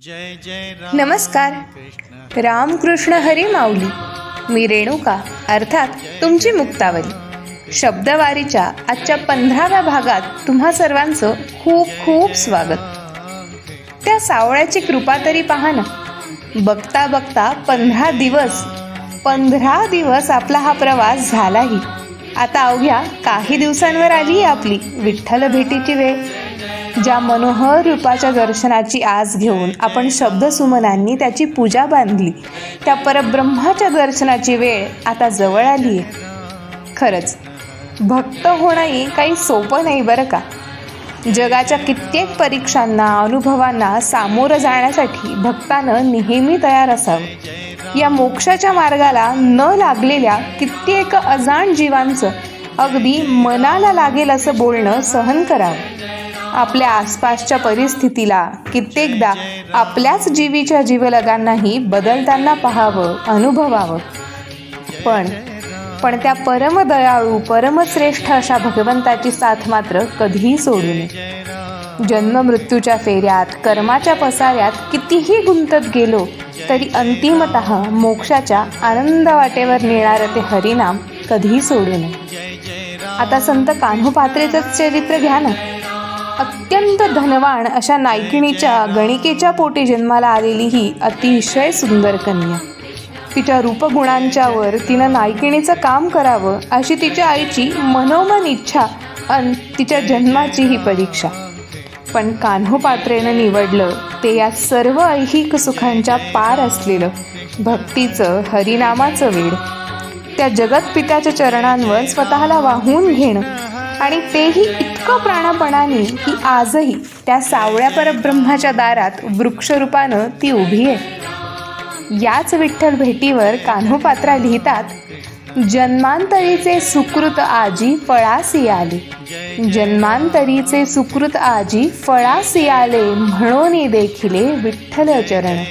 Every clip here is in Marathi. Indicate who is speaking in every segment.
Speaker 1: जय जय राम
Speaker 2: नमस्कार.
Speaker 1: कृष्ण
Speaker 2: रामकृष्ण हरी माऊली. मी रेणुका अर्थात तुमची मुक्तावली. शब्दवारीच्या आजच्या पंधराव्या भागात तुम्हा सर्वांचं खूप खूप स्वागत. त्या सावळ्याची कृपा तरी पहा ना. बघता बघता पंधरा दिवस पंधरा दिवस आपला हा प्रवास झालाही. आता अवघ्या काही दिवसांवर आली आपली विठ्ठल भेटीची वेळ. ज्या मनोहर रूपाच्या दर्शनाची आस घेऊन आपण शब्दसुमनांनी त्याची पूजा बांधली त्या परब्रह्माच्या दर्शनाची वेळ आता जवळ आली आहे खरंच भक्त होणंही काही सोपं नाही बरं का? जगाच्या कित्येक परीक्षांना अनुभवांना सामोरं जाण्यासाठी भक्तानं नेहमी तयार असावं. या मोक्षाच्या मार्गाला न लागलेल्या कित्येक अजाण जीवांचं अगदी मनाला लागेल असं बोलणं सहन करावं. आपल्या आसपासच्या परिस्थितीला कित्येकदा आपल्याच जीवीच्या जीवलगांनाही बदलताना पाहावं अनुभवावं. पण पण त्या परमदयाळू परमश्रेष्ठ अशा भगवंताची साथ मात्र कधीही सोडू नये. जन्म मृत्यूच्या फेऱ्यात कर्माच्या पसाऱ्यात कितीही गुंतत गेलो तरी अंतिमत मोक्षाच्या आनंद वाटेवर नेणारं ते हरिनाम कधीही सोडू नये. आता संत कान्होपात्रेचंच चरित्र घ्या ना. अत्यंत धनवान अशा नायकिणीच्या गणिकेच्या पोटी जन्माला आलेली ही अतिशय सुंदर कन्या. तिच्या रूपगुणांच्यावर तिनं नायकिणीचं काम करावं अशी तिच्या आईची मनोमन इच्छा अन तिच्या जन्माची ही परीक्षा. पण कान्होपात्रेनं निवडलं ते या सर्व ऐहिक सुखांच्या पार असलेलं भक्तीचं हरिनामाचं वेड. त्या जगतपित्याच्या चरणांवर स्वतःला वाहून घेणं आणि तेही इतकं प्राणपणाने की आजही त्या सावळ्या परब्रह्माच्या दारात वृक्षरूपानं ती उभी आहे. याच विठ्ठल भेटीवर कान्होपात्रा लिहितात जन्मांतरीचे सुकृत आजी फळासी आले. जन्मांतरीचे सुकृत आजी फळासी आले म्हणून देखिले विठ्ठल चरण.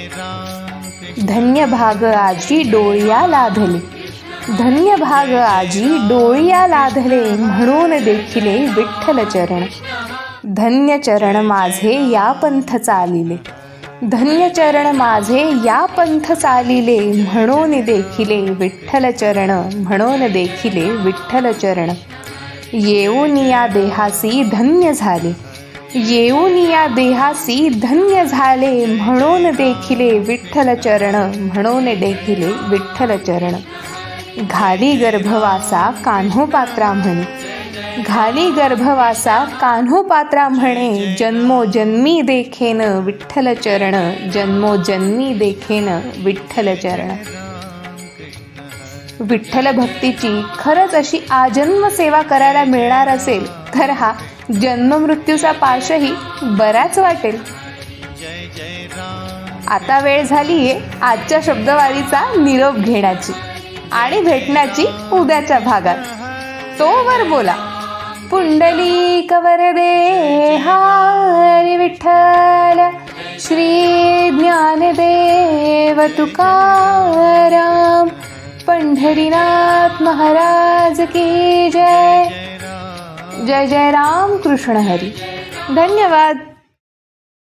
Speaker 2: धन्य भाग आजी डोळ्या लाधले धन्य भाग आजी डोळिया लाधले म्हणून देखिले विठ्ठल चरण. धन्य चरण माझे या पंथ चालिले. धन्य चरण माझे या पंथ चालिले म्हणून देखिले विठ्ठल चरण म्हणून देखिले विठ्ठल चरण. येऊन या देहासी धन्य झाले. येऊन या देहासी धन्य झाले म्हणून देखिले विठ्ठल चरण म्हणून देखिले विठ्ठल चरण. घाली गर्भवासा कान्होपात्रा म्हणे. घाली गर्भवासा कान्होपात्रा म्हणे जन्मोजन्मी देखेन विठ्ठल चरण जन्मोजन्मी देखेन विठ्ठल चरण. विठ्ठल भक्तीची खरंच अशी आजन्म सेवा करायला मिळणार असेल तर हा जन्ममृत्यूचा पाशही बराच वाटेल. आता वेळ झालीये आजच्या शब्दवारीचा निरोप घेण्याची. आणि भेटण्याची उद्याच्या भागात. तोवर बोला. पुंडली कवर दे हरी विठ्ठल. श्री ज्ञानदेव तुकाराम. पंढरीनाथ महाराज की जय. जय जय राम कृष्ण हरी. धन्यवाद.